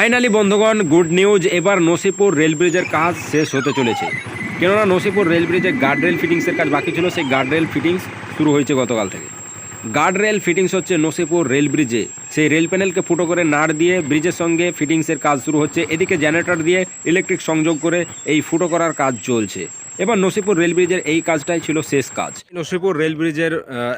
Finally বন্ধুগণ, good news. এবার Nasipur rail ব্রিজের কাজ শেষ হতে চলেছে। কেননা নসিপুর রেল ব্রিজে গার্ড রেল ফিটিংসের কাজ বাকি ছিল, সেই গার্ড রেল ফিটিংস শুরু হয়েছে গতকাল থেকে। গার্ড রেল ফিটিংস হচ্ছে নসিপুর রেল ব্রিজে। সেই রেল প্যানেলকে ফুটো করে নাড় দিয়ে ব্রিজের সঙ্গে ফিটিংসের কাজ শুরু হচ্ছে। এদিকে জেনারেটর দিয়ে ইলেকট্রিক সংযোগ করে এই ফুটো করার কাজ চলছে। এবার নসিপুর রেল ব্রিজের এই কাজটাই ছিল শেষ কাজ। নসিপুর রেল ব্রিজের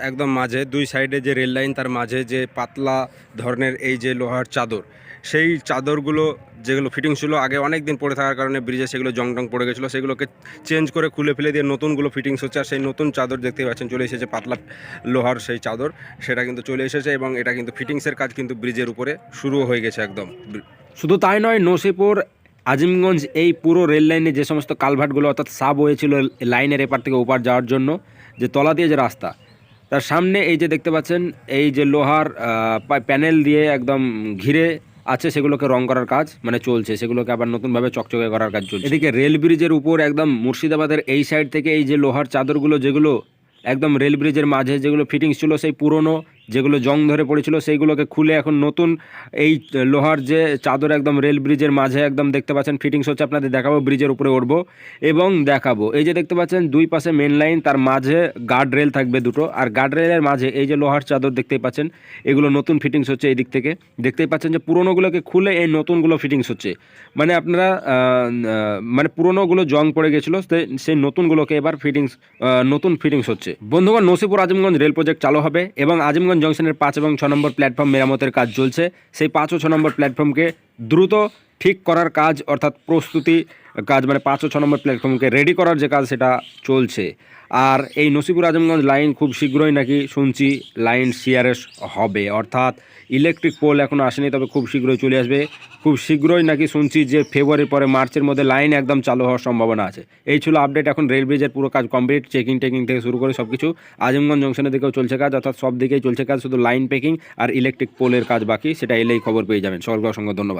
একদম মাঝে দুই সাইডে যে রেল লাইন তার মাঝে যে পাতলা ধরনের এই যে লোহার চাদর সেই চাদরগুলো যেগুলো ফিটিং ছিল আগে অনেক দিন পড়ে থাকার কারণে ব্রিজে সেগুলো জং টং পড়ে গেছিল সেগুলোকে চেঞ্জ করে খুলে ফেলে দিয়ে নতুনগুলো ফিটিংস হচ্ছে আর সেই নতুন চাদর দেখতে পাচ্ছেন চলে এসেছে পাতলা লোহার সেই চাদর সেটা কিন্তু চলে এসেছে এবং এটা কিন্তু ফিটিংসের কাজ কিন্তু ব্রিজের উপরে শুরু হয়ে গেছে একদম। শুধু তাই নয় নসিপুর আজিমগঞ্জ এই পুরো রেল লাইনে যে সমস্ত কালভার্টগুলো, অর্থাৎ সাব হয়েছিল লাইনের এপার থেকে ওপার যাওয়ার জন্য, যে তলা দিয়ে যে রাস্তা, তার সামনে এই যে দেখতে পাচ্ছেন, এই যে লোহার প্যানেল দিয়ে একদম ঘিরে আছে সেগুলোকে রং করার কাজ মানে চলছে, সেগুলোকে আবার নতুনভাবে চকচকে করার কাজ চলছে। এদিকে রেল ব্রিজের উপর একদম মুর্শিদাবাদের এই সাইড থেকে এই যে লোহার চাদরগুলো, যেগুলো একদম রেল ব্রিজের মাঝে যেগুলো ফিটিংস ছিল, সেই পুরনো যেগুলো জং ধরে পড়েছিল, সেইগুলোকে খুলে এখন নতুন এই লোহার যে চাদর একদম রেল ব্রিজের মাঝে একদম দেখতে পাচ্ছেন ফিটিংস হচ্ছে আপনাদের দেখাবো ব্রিজের উপরে উঠবো এবং দেখাবো। এই যে দেখতে পাচ্ছেন, দুই পাশে মেন লাইন তার মাঝে গার্ড রেল থাকবে দুটো আর গার্ড রেলের মাঝে এই যে লোহার চাদর দেখতেই পাচ্ছেন, এগুলো নতুন ফিটিংস হচ্ছে এই দিক থেকে। দেখতেই পাচ্ছেন যে পুরনোগুলোকে খুলে এই নতুনগুলো ফিটিংস হচ্ছে। মানে আপনারা মানে পুরনোগুলো জং পড়ে গেছিল সেই নতুনগুলোকে এবার ফিটিংস নতুন ফিটিংস হচ্ছে। বন্ধুগণ নসিপুর আজিমগঞ্জ রেল প্রজেক্ট চালু হবে এবং আজিমগঞ্জ জংশনের পাঁচ এবং ছ নম্বর প্ল্যাটফর্ম মেরামতের কাজ চলছে। সেই পাঁচ ও ছ নম্বর প্ল্যাটফর্মকে দ্রুত ঠিক করার কাজ অর্থাৎ প্রস্তুতি কাজ মানে পাঁচ ও ছ নম্বর প্ল্যাটফর্মকে রেডি করার যে কাজ সেটা চলছে। আর এই নসিপুর আজমগঞ্জ লাইন খুব শীঘ্রই নাকি শুনছি লাইন সিআরএস হবে। অর্থাৎ ইলেকট্রিক পোল এখনও আসেনি, তবে খুব শীঘ্রই চলে আসবে। খুব শীঘ্রই নাকি শুনছি যে ফেব্রুয়ারির পরে মার্চের মধ্যে লাইন একদম চালু হওয়ার সম্ভাবনা আছে। এই ছিল আপডেট এখন রেল ব্রিজের পুরো কাজ কমপ্লিট চেকিং টেকিং থেকে শুরু করে সব কিছু আজমগঞ্জ জংশনের দিকেও চলছে কাজ, অর্থাৎ সব দিকেই চলছে কাজ, শুধু লাইন পেকিং আর ইলেকট্রিক পোলের কাজ বাকি, সেটা এলেই খবর পেয়ে যাবেন। সকলকে অসংখ্য ধন্যবাদ।